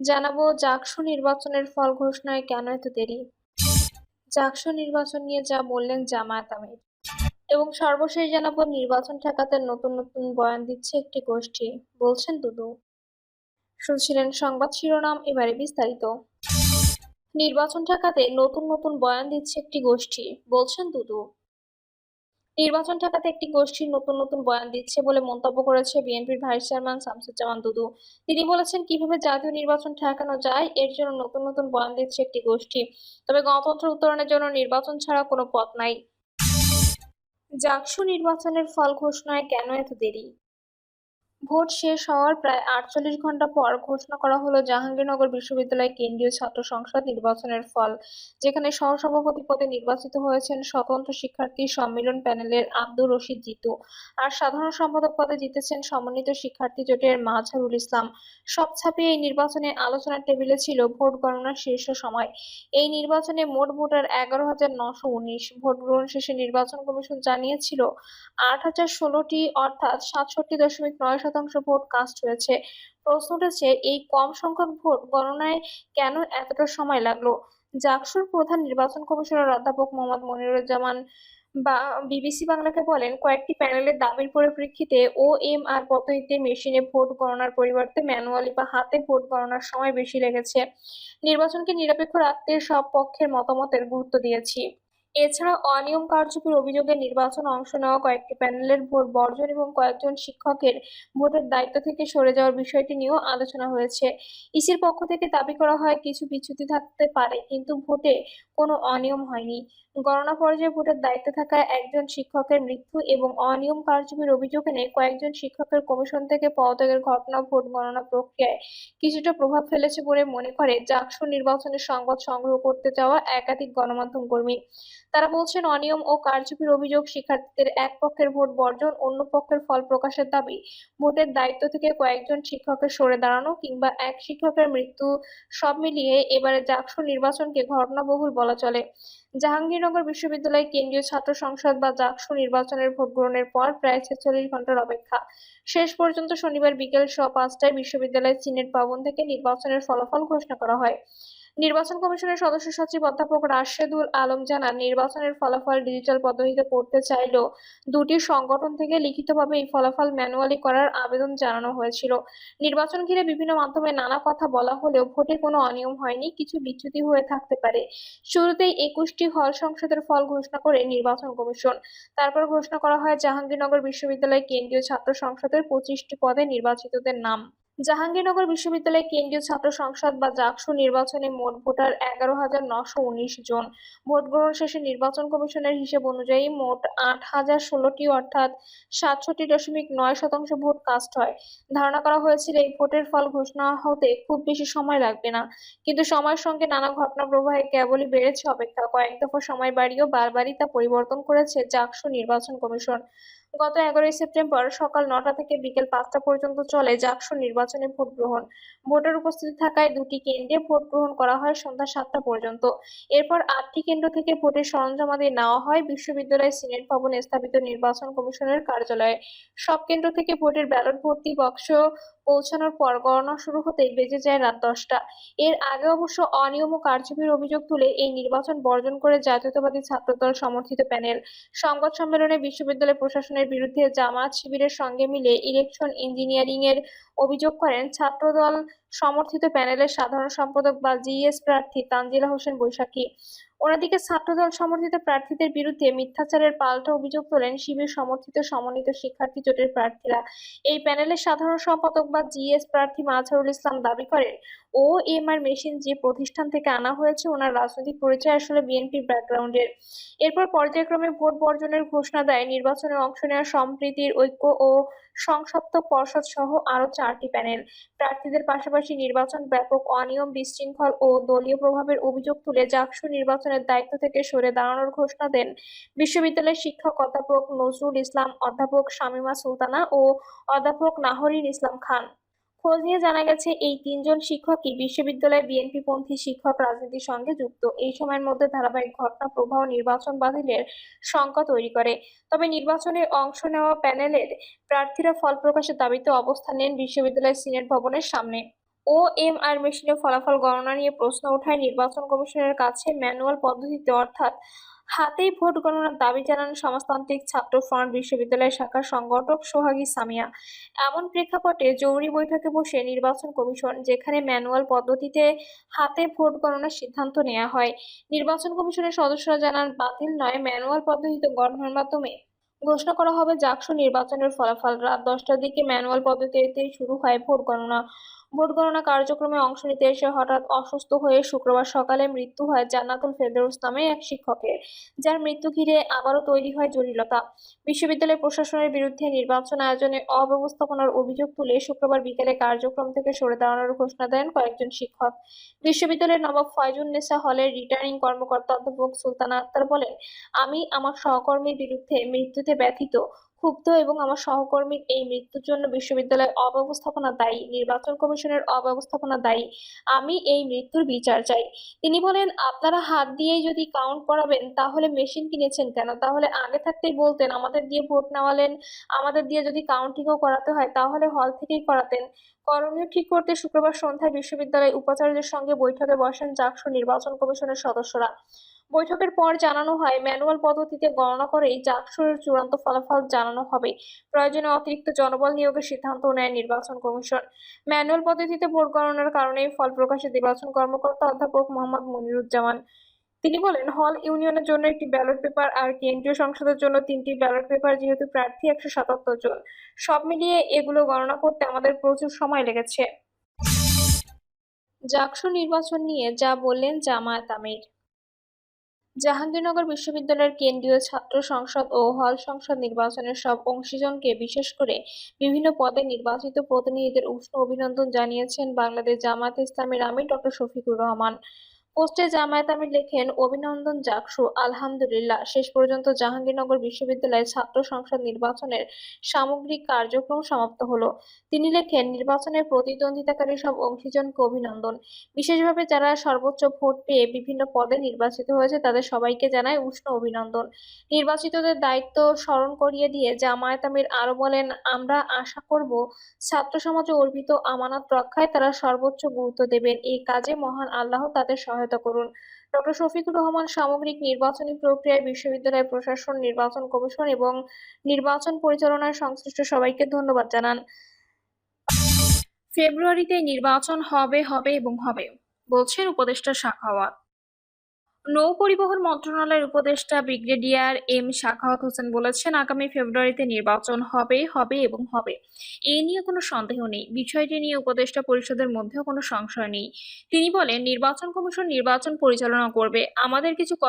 জানাব জাকসু নির্বাচনের ফল ঘোষণায় কেন এত দেরি? জাকসু নির্বাচন নিয়ে যা বললেন জামায়াত আমির। এবং সর্বশেষ জানাব নির্বাচন ঠেকাতে নতুন নতুন বয়ান দিচ্ছে একটি গোষ্ঠী, বলছেন দুদু। শুনছিলেন সংবাদ শিরোনাম, এবারে বিস্তারিত। নির্বাচন ঠেকাতে নতুন নতুন বয়ান দিচ্ছে একটি গোষ্ঠী, বলছেন দুদু। নির্বাচন ঠেকাতে একটি গোষ্ঠীর নতুন নতুন বয়ান দিচ্ছে বলে মন্তব্য করেছে বিএনপির ভাইস চেয়ারম্যান শামসুজ্জামান দুদু। তিনি বলেছেন, কীভাবে জাতীয় নির্বাচন ঠেকানো যায়, এর জন্য নতুন নতুন বয়ান দিচ্ছে একটি গোষ্ঠী। তবে গণতন্ত্র উত্তরণের জন্য নির্বাচন ছাড়া কোনো পথ নাই। জাকসু নির্বাচনের ফল ঘোষণায় কেন এত দেরি? ভোট শেষ হওয়ার প্রায় আটচল্লিশ ঘণ্টা পর ঘোষণা করা হলো জাহাঙ্গীরনগর বিশ্ববিদ্যালয় কেন্দ্রীয় ছাত্র সংসদ নির্বাচনের ফল, যেখানে সহসভাপতি পদে নির্বাচিত হয়েছেন স্বতন্ত্র শিক্ষার্থী সম্মেলন প্যানেলের আব্দুর রশিদ জিতু আর সাধারণ সম্পাদক পদে জিতেছেন সমন্বিত শিক্ষার্থী জোটের মাঝারুল ইসলাম। সব ছাপিয়ে এই নির্বাচনে আলোচনার টেবিলে ছিল ভোট গণনার শীর্ষ সময়। এই নির্বাচনে মোট ভোটার এগারো হাজার নশো উনিশ। ভোট গ্রহণ শেষে নির্বাচন কমিশন জানিয়েছিল আট হাজার ষোলোটি অর্থাৎ সাতষট্টি দশমিক নয় শতাংশ ভোট কাস্ট হয়েছে। প্রশ্ন উঠেছে এই কম সংখ্যক ভোট গণনায় কেন এতটা সময় লাগল? জাকসুর প্রধান নির্বাচন কমিশনার অধ্যাপক মোহাম্মদ মনিরুজ্জামান বা বিবিসি বাংলাকে বলেন, কয়েকটি প্যানেলের দাবির পরিপ্রেক্ষিতে ও এম আর পদ্ধতিতে মেশিনে ভোট গণনার পরিবর্তে ম্যানুয়ালি বা হাতে ভোট গণনার সময় বেশি লেগেছে। নির্বাচনকে নিরপেক্ষ রাখতে সব পক্ষের মতামতের গুরুত্ব দিয়েছি। এছাড়া অনিয়ম কারচুপির অভিযোগে নির্বাচনে অংশ নেওয়া কয়েকটি প্যানেলের ভোট বর্জন এবং কয়েকজন শিক্ষকের ভোটের দায়িত্ব থেকে সরে যাওয়ার বিষয়টি নিয়েও আলোচনা হয়েছে। ইসির পক্ষ থেকে দাবি করা হয়, কিছু বিচ্যুতি থাকতে পারে, কিন্তু ভোটে কোনো অনিয়ম হয়নি। গণনা পর্যায়ে ভোটের দায়িত্বে থাকা একজন শিক্ষকের মৃত্যু এবং অনিয়ম কারচুপির অভিযোগ এনে কয়েকজন শিক্ষকের কমিশন থেকে পদত্যাগের ঘটনা ভোট গণনা প্রক্রিয়ায় কিছুটা প্রভাব ফেলেছে বলে মনে করে জাকসু নির্বাচনের সংবাদ সংগ্রহ করতে যাওয়া একাধিক গণমাধ্যম কর্মী। তারা বলছেন, অনিয়ম ও কারচুপির অভিযোগ শিক্ষার্থীদের এক পক্ষের ভোট বর্জন, অন্য পক্ষের ফল প্রকাশের দাবি। ভোটের দায়িত্ব থেকে কয়েকজন শিক্ষকের সরে দাঁড়ানো কিংবা এক শিক্ষকের মৃত্যু, সব মিলিয়ে এবারে জাকসু নির্বাচনকে ঘটনাবহুল বলা চলে। জাহাঙ্গীরনগর বিশ্ববিদ্যালয় কেন্দ্রীয় ছাত্র সংসদ বা জাকসু নির্বাচনের ভোট গ্রহণের পর প্রায় ছেচল্লিশ ঘণ্টার অপেক্ষা। শেষ পর্যন্ত শনিবার বিকেল স পাঁচটায় বিশ্ববিদ্যালয়ের সিনেট ভবন থেকে নির্বাচনের ফলাফল ঘোষণা করা হয়। নির্বাচন কমিশনের সদস্য সচিব অধ্যাপক রাশেদুল আলম জানান, নির্বাচনের ফলাফল ডিজিটাল পদ্ধতিতে করতে চাইলেও দুটি সংগঠন থেকে লিখিতভাবে এই ফলাফল ম্যানুয়ালি করার আবেদন জানানো হয়েছিল। নির্বাচন ঘিরে বিভিন্ন মাধ্যমে নানা কথা বলা হলেও ভোটে কোনো অনিয়ম হয়নি, কিছু বিচ্যুতি হয়ে থাকতে পারে। শুরুতেই একুশটি হল সংসদের ফল ঘোষণা করে নির্বাচন কমিশন। তারপর ঘোষণা করা হয়, জাহাঙ্গীরনগর বিশ্ববিদ্যালয় কেন্দ্রীয় ছাত্র সংসদের পঁচিশটি পদে নির্বাচিতদের নাম। জাহাঙ্গীরনগর বিশ্ববিদ্যালয় কেন্দ্রীয় ছাত্র সংসদ বা জাকসু নির্বাচনে মোট ভোটার এগারো হাজার নশো উনিশ জন। ভোট গ্রহণ শেষে নির্বাচন কমিশনের হিসেব অনুযায়ী মোট আট হাজার ষোলোটি অর্থাৎ সাতষট্টি দশমিক নয় শতাংশ ভোট কাস্ট হয়। ধারণা করা হয়েছিল এই ভোটের ফল ঘোষণা হতে খুব বেশি সময় লাগবে না। কিন্তু সময়ের সঙ্গে নানা ঘটনা প্রবাহে কেবলই বেড়েছে অপেক্ষা। কয়েক দফা সময় বাড়িয়েও বারবারই তা পরিবর্তন করেছে জাকসু নির্বাচন কমিশন। গত এগারোই সেপ্টেম্বর সকাল নটা থেকে বিকেল পাঁচটা পর্যন্ত চলে জাকসু নির্বাচনে ভোট গ্রহণ। ভোটার উপস্থিতি থাকায় দুটি কেন্দ্রে ভোট গ্রহণ করা হয় সন্ধ্যা সাতটা পর্যন্ত। এরপর আটটি কেন্দ্র থেকে ভোটের সরঞ্জাম সরঞ্জামাদি নেওয়া হয় বিশ্ববিদ্যালয়, সিনেট ভবনে স্থাপিত নির্বাচন কমিশনের কার্যালয়ে। সব কেন্দ্র থেকে ভোটের ব্যালট ভর্তি বাক্স পৌঁছানোর পর গণনা শুরু হতেই বেজে যায় রাত দশটা। এর আগে অবশ্য অনিয়ম ও কারচুপির অভিযোগ তুলে এই নির্বাচন বর্জন করে জাতীয়তাবাদী ছাত্রদল সমর্থিত প্যানেল। সংবাদ সম্মেলনে বিশ্ববিদ্যালয় প্রশাসনের বিরুদ্ধে জামাত শিবিরের সঙ্গে মিলে ইলেকশন ইঞ্জিনিয়ারিং এর অভিযোগ করেন ছাত্রদল সমর্থিত প্যানেলের সাধারণ সম্পাদক বা জিএস প্রার্থী তানজিলা হোসেন বৈশাখী। অন্যদিকে ছাত্রদল সমর্থিত প্রার্থীদের বিরুদ্ধে মিথ্যাচারের পাল্টা অভিযোগ তোলেন শিবির সমর্থিত সমন্বিত শিক্ষার্থী জোটের প্রার্থীরা। এই প্যানেলের সাধারণ সম্পাদক বা জিএস প্রার্থী মাঝারুল ইসলাম দাবি করেন ও এম আর মেশিন যে প্রতিষ্ঠান থেকে আনা হয়েছে, ওনার রাজনৈতিক পরিচয় আসলে বিএনপি ব্যাকগ্রাউন্ডের এরপর পর্যায়ক্রমে ভোট বর্জনের ঘোষণা দেয়, নির্বাচনে অংশ নেওয়া সম্প্রীতির ঐক্য ও সংসপ্ত পর্ষদ সহ আরও চারটি প্যানেল। প্রার্থীদের পাশাপাশি নির্বাচন ব্যাপক অনিয়ম, বিশৃঙ্খল ও দলীয় প্রভাবের অভিযোগ তুলে জাকসু নির্বাচনের দায়িত্ব থেকে সরে দাঁড়ানোর ঘোষণা দেন। বিশ্ববিদ্যালয়ের শিক্ষক অধ্যাপক নজরুল ইসলাম, অধ্যাপক শামিমা সুলতানা ও অধ্যাপক নাহরিন ইসলাম খান। খোঁজ নিয়ে জানা গেছে, এই তিনজন শিক্ষকই বিশ্ববিদ্যালয়ে বিএনপি পন্থী শিক্ষক রাজনীতির সঙ্গে যুক্ত। এই সময়ের মধ্যে ধারাবাহিক ঘটনা, প্রবাহ, নির্বাচন বাতিলের শঙ্কা তৈরি করে। তবে নির্বাচনে অংশ নেওয়া প্যানেলের প্রার্থীরা ফল প্রকাশের দাবিতে অবস্থান নেন বিশ্ববিদ্যালয়ের সিনেট ভবনের সামনে। ও এম আর মেশিনে ফলাফল গণনা নিয়ে প্রশ্ন ওঠায় নির্বাচন কমিশনের কাছে ম্যানুয়াল পদ্ধতিতে, অর্থাৎ হাতেই ভোট গণনার দাবি জানান সমাজতান্ত্রিক ছাত্র ফ্রন্ট বিশ্ববিদ্যালয় শাখার সংগঠক সোহাগী সামিয়া। এমন প্রেক্ষাপটে জরুরি বৈঠকে বসে নির্বাচন কমিশন, যেখানে ম্যানুয়াল পদ্ধতিতে হাতে ভোট গণনার সিদ্ধান্ত নেওয়া হয়, নির্বাচন কমিশনের সদস্যরা জানান, বাতিল নয়, ম্যানুয়াল পদ্ধতিতে গণনার মাধ্যমে ঘোষণা করা হবে জাকসু নির্বাচনের ফলাফল। রাত দশটার দিকে ম্যানুয়াল পদ্ধতিতে শুরু হয় ভোট গণনা। ভোট গণনা কার্যক্রমে অংশ নিতে এসে হঠাৎ অসুস্থ হয়ে শুক্রবার সকালে মৃত্যু হয় জান্নাতুল ফেরদৌস নামে এক শিক্ষকের, যার মৃত্যু ঘিরে আবারও তৈরি হয় জটিলতা। বিশ্ববিদ্যালয় প্রশাসনের বিরুদ্ধে নির্বাচন আয়োজনে অব্যবস্থাপনার অভিযোগ তুলে শুক্রবার বিকেলে কার্যক্রম থেকে সরে দাঁড়ানোর ঘোষণা দেন কয়েকজন শিক্ষক। বিশ্ববিদ্যালয়ের নবাব ফয়জুল ফয়জুন্নেসা হলের রিটার্নিং কর্মকর্তা অধ্যাপক সুলতানা আক্তার বলেন, আমি আমার সহকর্মীর বিরুদ্ধে মৃত্যুতে ব্যথিত। ক্ষুব্ধ এবং আমার সহকর্মীর এই মৃত্যুর জন্য বিশ্ববিদ্যালয়ের অব্যবস্থাপনা দায়ী, নির্বাচন কমিশনের অব্যবস্থাপনা দায়ী, আমি এই মৃত্যুর বিচার চাই। তিনি বলেন, আপনারা হাত দিয়েই যদি কাউন্ট করাবেন, তাহলে মেশিন কিনেছেন কেন? তাহলে আগে থাকতেই বলতেন, আমাদের দিয়ে ভোট নেওয়ালেন, আমাদের দিয়ে যদি কাউন্টিংও করাতে হয়, তাহলে হল থেকেই করাতেন। করণীয় ঠিক করতে শুক্রবার সন্ধ্যায় বিশ্ববিদ্যালয় উপাচার্যের সঙ্গে বৈঠকে বসেন জাকসু নির্বাচন কমিশনের সদস্যরা। বৈঠকের পর জানানো হয়, ম্যানুয়াল পদ্ধতিতে গণনা করেই জাকসুর চূড়ান্ত ফলাফল জানানো হবে। প্রয়োজনে অতিরিক্ত জনবল নিয়োগের সিদ্ধান্ত নেয় নির্বাচন কমিশন। ম্যানুয়াল পদ্ধতিতে ভোট গণনার কারণে ফল প্রকাশে নির্বাচন কর্মকর্তা অধ্যাপক মোহাম্মদ মনিরুজ্জামান। তিনি বলেন, হল ইউনিয়নের জন্য একটি ব্যালট পেপার আর কেন্দ্রীয় সংসদের জন্য তিনটি ব্যালট পেপার যেহেতু প্রার্থী একশো সাতাত্তর জন। সব মিলিয়ে এগুলো গণনা করতে আমাদের প্রচুর সময় লেগেছে। জাকসু নির্বাচন নিয়ে যা বললেন জামায়াত আমির। জাহাঙ্গীরনগর বিশ্ববিদ্যালয়ের কেন্দ্রীয় ছাত্র সংসদ ও হল সংসদ নির্বাচনের সব অংশীজনকে বিশেষ করে বিভিন্ন পদে নির্বাচিত প্রতিনিধিদের উষ্ণ অভিনন্দন জানিয়েছেন বাংলাদেশ জামাত ইসলামের আমির ডক্টর শফিকুর রহমান। পোস্টে জামায়াত আমির লেখেন, অভিনন্দন জাকসু, আলহামদুলিল্লাহ। শেষ পর্যন্ত জাহাঙ্গীরনগর বিশ্ববিদ্যালয়ের ছাত্র সংসদ নির্বাচনের সামগ্রিক কার্যক্রম সমাপ্ত হলো। তিনি লেখেন, নির্বাচনের প্রতিদ্বন্দ্বিতাকারী সব অংশীজনকে অভিনন্দন। বিশেষভাবে যারা সর্বোচ্চ ভোট পেয়ে বিভিন্ন পদে নির্বাচিত হয়েছে, তাদের সবাইকে জানায় উষ্ণ অভিনন্দন। নির্বাচিতদের দায়িত্ব স্মরণ করিয়ে দিয়ে জামায়াত আমির আরও বলেন, আমরা আশা করব ছাত্র সমাজে অর্পিত আমানত রক্ষায় তারা সর্বোচ্চ গুরুত্ব দেবেন। এই কাজে মহান আল্লাহ তাদের সহায়তা করুন। ডক্টর শফিকুর রহমান সামগ্রিক নির্বাচনী প্রক্রিয়ায় বিশ্ববিদ্যালয় প্রশাসন, নির্বাচন কমিশন এবং নির্বাচন পরিচালনায় সংশ্লিষ্ট সবাইকে ধন্যবাদ জানান। ফেব্রুয়ারিতে নির্বাচন হবে হবে এবং হবে বলছেন উপদেষ্টা শাখাওয়াত নৌ পরিবহন মন্ত্রণালয়ের উপদেষ্টা ব্রিগেডিয়ার এম শাখাওয়াত হোসেন বলেছেন, আগামী ফেব্রুয়ারিতে নির্বাচন হবে হবে এবং হবে। এ নিয়ে কোনো সন্দেহ নেই। বিষয়টি নিয়ে উপদেষ্টা পরিষদের মধ্যেও কোনো সংশয় নেই। তিনি বলেন, নির্বাচন কমিশন নির্বাচন পরিচালনা করবে। আমাদের কিছু